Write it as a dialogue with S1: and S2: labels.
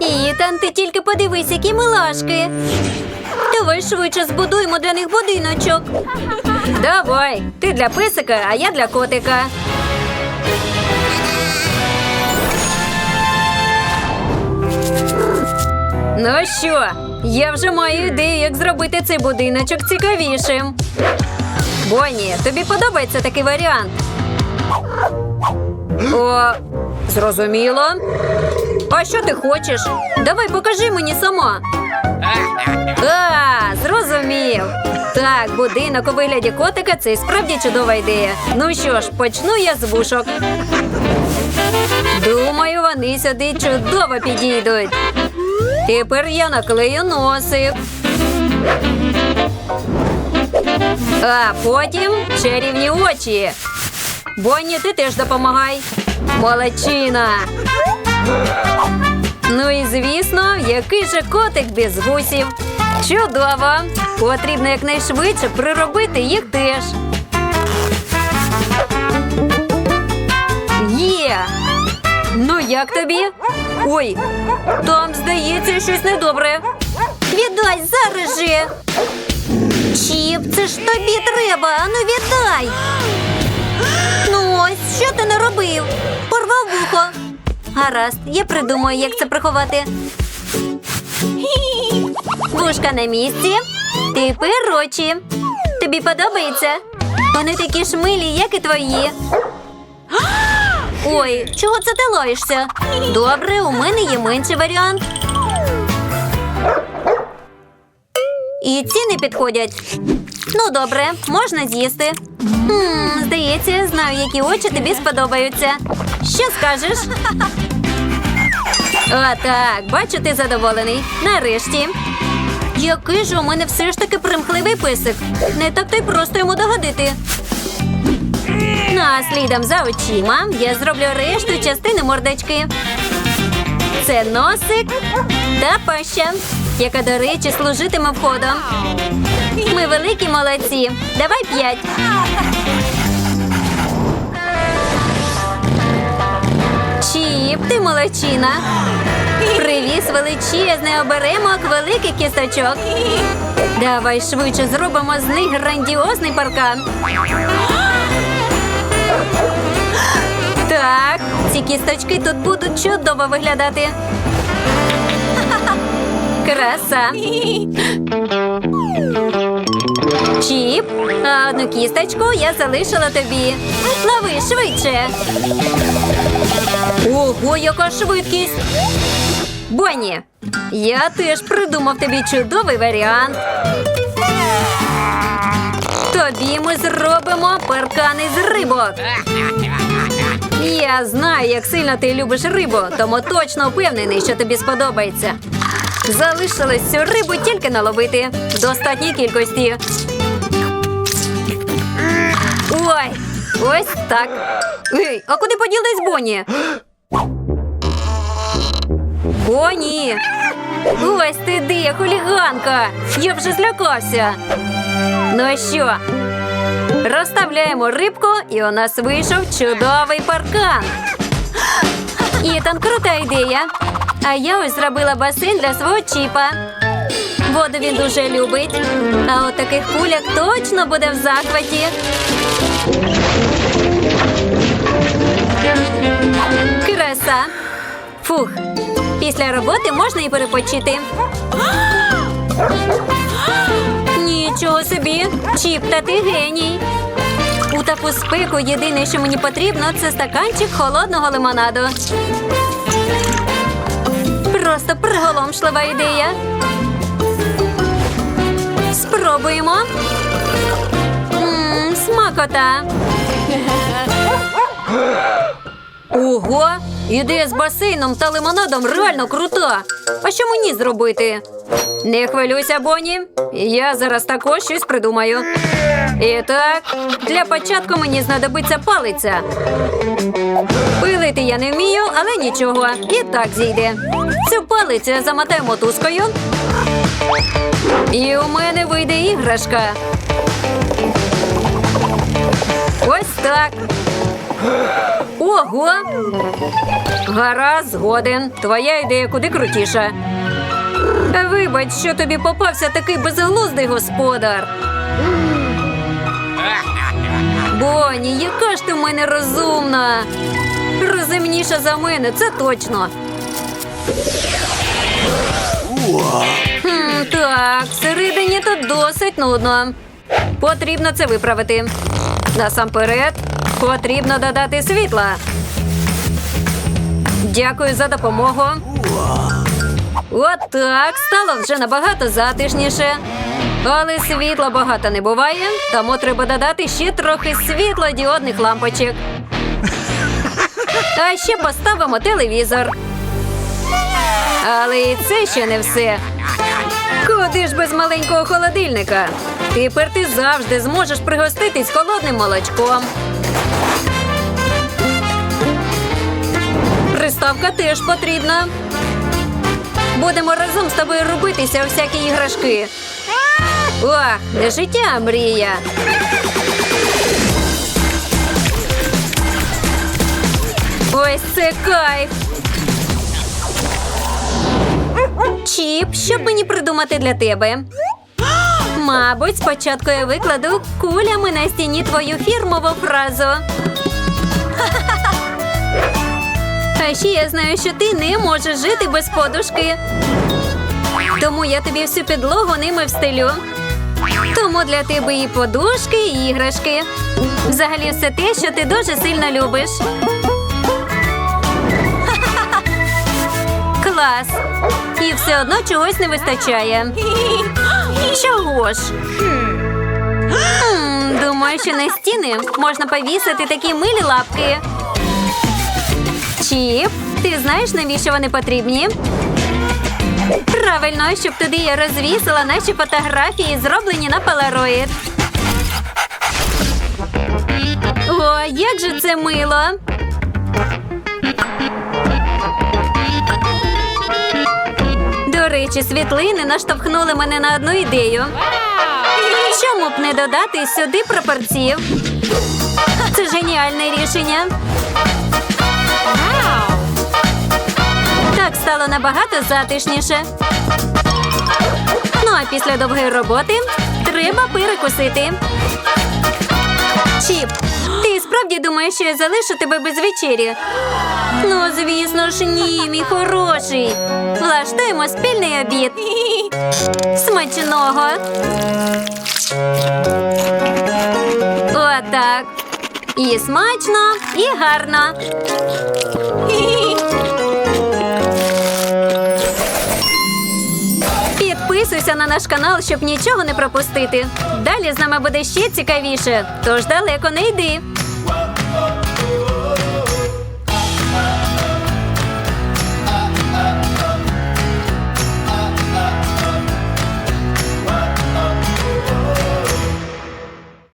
S1: Ітан, ти тільки подивись, які милашки. Давай швидше збудуємо для них будиночок. Давай, ти для писика, а я для котика. Ну що, я вже маю ідею, як зробити цей будиночок цікавішим. Бонні, тобі подобається такий варіант? О, зрозуміло. А що ти хочеш? Давай покажи мені сама. А, зрозумів. Так, будинок у вигляді котика це і справді чудова ідея. Ну що ж, почну я з вушок. Думаю, вони сюди чудово підійдуть. Тепер я наклею носик. А потім чарівні очі. Бонні, ти теж допомагай. Молодчина. Ну і звісно, який же котик без гусів. Чудово! Потрібно якнайшвидше приробити їх теж. Є! Ну як тобі? Ой, там здається щось недобре. Віддай зараз же. Чіп, це ж тобі треба. Ану віддай. Ну ось, що ти не робив? Порвав вухо. Гаразд, я придумаю, як це приховати. Вушка на місці. Тепер очі. Тобі подобається? Вони такі ж милі, як і твої. Ой, чого це ти лаєшся? Добре, у мене є менший варіант. І ці не підходять. Ну, добре, можна з'їсти. Здається, знаю, які очі тобі сподобаються. Що скажеш? О, так, бачу, ти задоволений. Нарешті. Який ж у мене все ж таки примхливий писик. Не так й просто йому догодити. Ну, а слідом за очима я зроблю решту частини мордочки. Це носик та паща, яка, до речі, служитиме входом. Ми великі молодці. Давай п'ять. Чіп, ти молодчина. Привіз величезний оберемок великих кісточок. Давай швидше зробимо з них грандіозний паркан. Так, ці кісточки тут будуть чудово виглядати. Краса. Чіп, а одну кісточку я залишила тобі. Лови швидше. Ого, яка швидкість. Бонні, я теж придумав тобі чудовий варіант. Тобі ми зробимо паркани з рибок. Я знаю, як сильно ти любиш рибу, тому точно впевнений, що тобі сподобається. Залишилось цю рибу тільки наловити в достатній кількості. Ой, ось так. Ей, а куди поділись Бонні? Бонні! Ось ти де, хуліганка! Я вже злякався. Ну що, розставляємо рибку, і у нас вийшов чудовий паркан. Ітан, крута ідея. А я ось зробила басейн для свого чіпа. Воду він дуже любить. А от таких куляк точно буде в захваті. Краса. Фух. Після роботи можна і перепочити. Нічого собі, чіп, та ти геній. У таку спеку єдине, що мені потрібно, це стаканчик холодного лимонаду. Просто приголомшлива ідея. Спробуємо. Мм, смакота. Ого! Ідея з басейном та лимонадом реально крута. А що мені зробити? Не хвилюйся, Бонні. Я зараз також щось придумаю. І так, для початку мені знадобиться палиця. Пилити я не вмію, але нічого. І так зійде. Цю палицю я замотаю мотузкою. І у мене вийде іграшка. Ось так. Ого! Гаразд, згоден. Твоя ідея куди крутіша. Вибач, що тобі попався такий безглуздий господар. Боні, яка ж ти в мене розумна. Розумніша за мене, це точно. Хм, так, всередині тут досить нудно. Потрібно це виправити. Насамперед, потрібно додати світла. Дякую за допомогу. От так, стало вже набагато затишніше. Але світла багато не буває, тому треба додати ще трохи світлодіодних лампочок. А ще поставимо телевізор. Але і це ще не все. Куди ж без маленького холодильника? Тепер ти завжди зможеш пригоститись холодним молочком. Приставка теж потрібна. Будемо разом з тобою робитися у всякі іграшки. Ох, не життя, а мрія. Ось це кайф. Чіп, що мені придумати для тебе? Мабуть, спочатку я викладу кулями на стіні твою фірмову фразу. А ще я знаю, що ти не можеш жити без подушки. Тому я тобі всю підлогу ними встелю. Тому для тебе і подушки, і іграшки. Взагалі все те, що ти дуже сильно любиш. Клас. І все одно чогось не вистачає. Чого ж? Думаю, що на стіни можна повісити такі милі лапки. Чіп, ти знаєш, навіщо вони потрібні? Правильно, щоб туди я розвісила наші фотографії, зроблені на полароїд. О, як же це мило! Речі, світлини наштовхнули мене на одну ідею. Чому б не додати сюди прапорців? Це геніальне рішення. Так стало набагато затишніше. Ну а після довгої роботи треба перекусити. Чіп, справді думаєш, що я залишу тебе без вечері? Ну, звісно ж, ні, мій хороший. Влаштуємо спільний обід. Смачного. Отак. І смачно, і гарно. Підписуйся на наш канал, щоб нічого не пропустити. Далі з нами буде ще цікавіше, тож далеко не йди.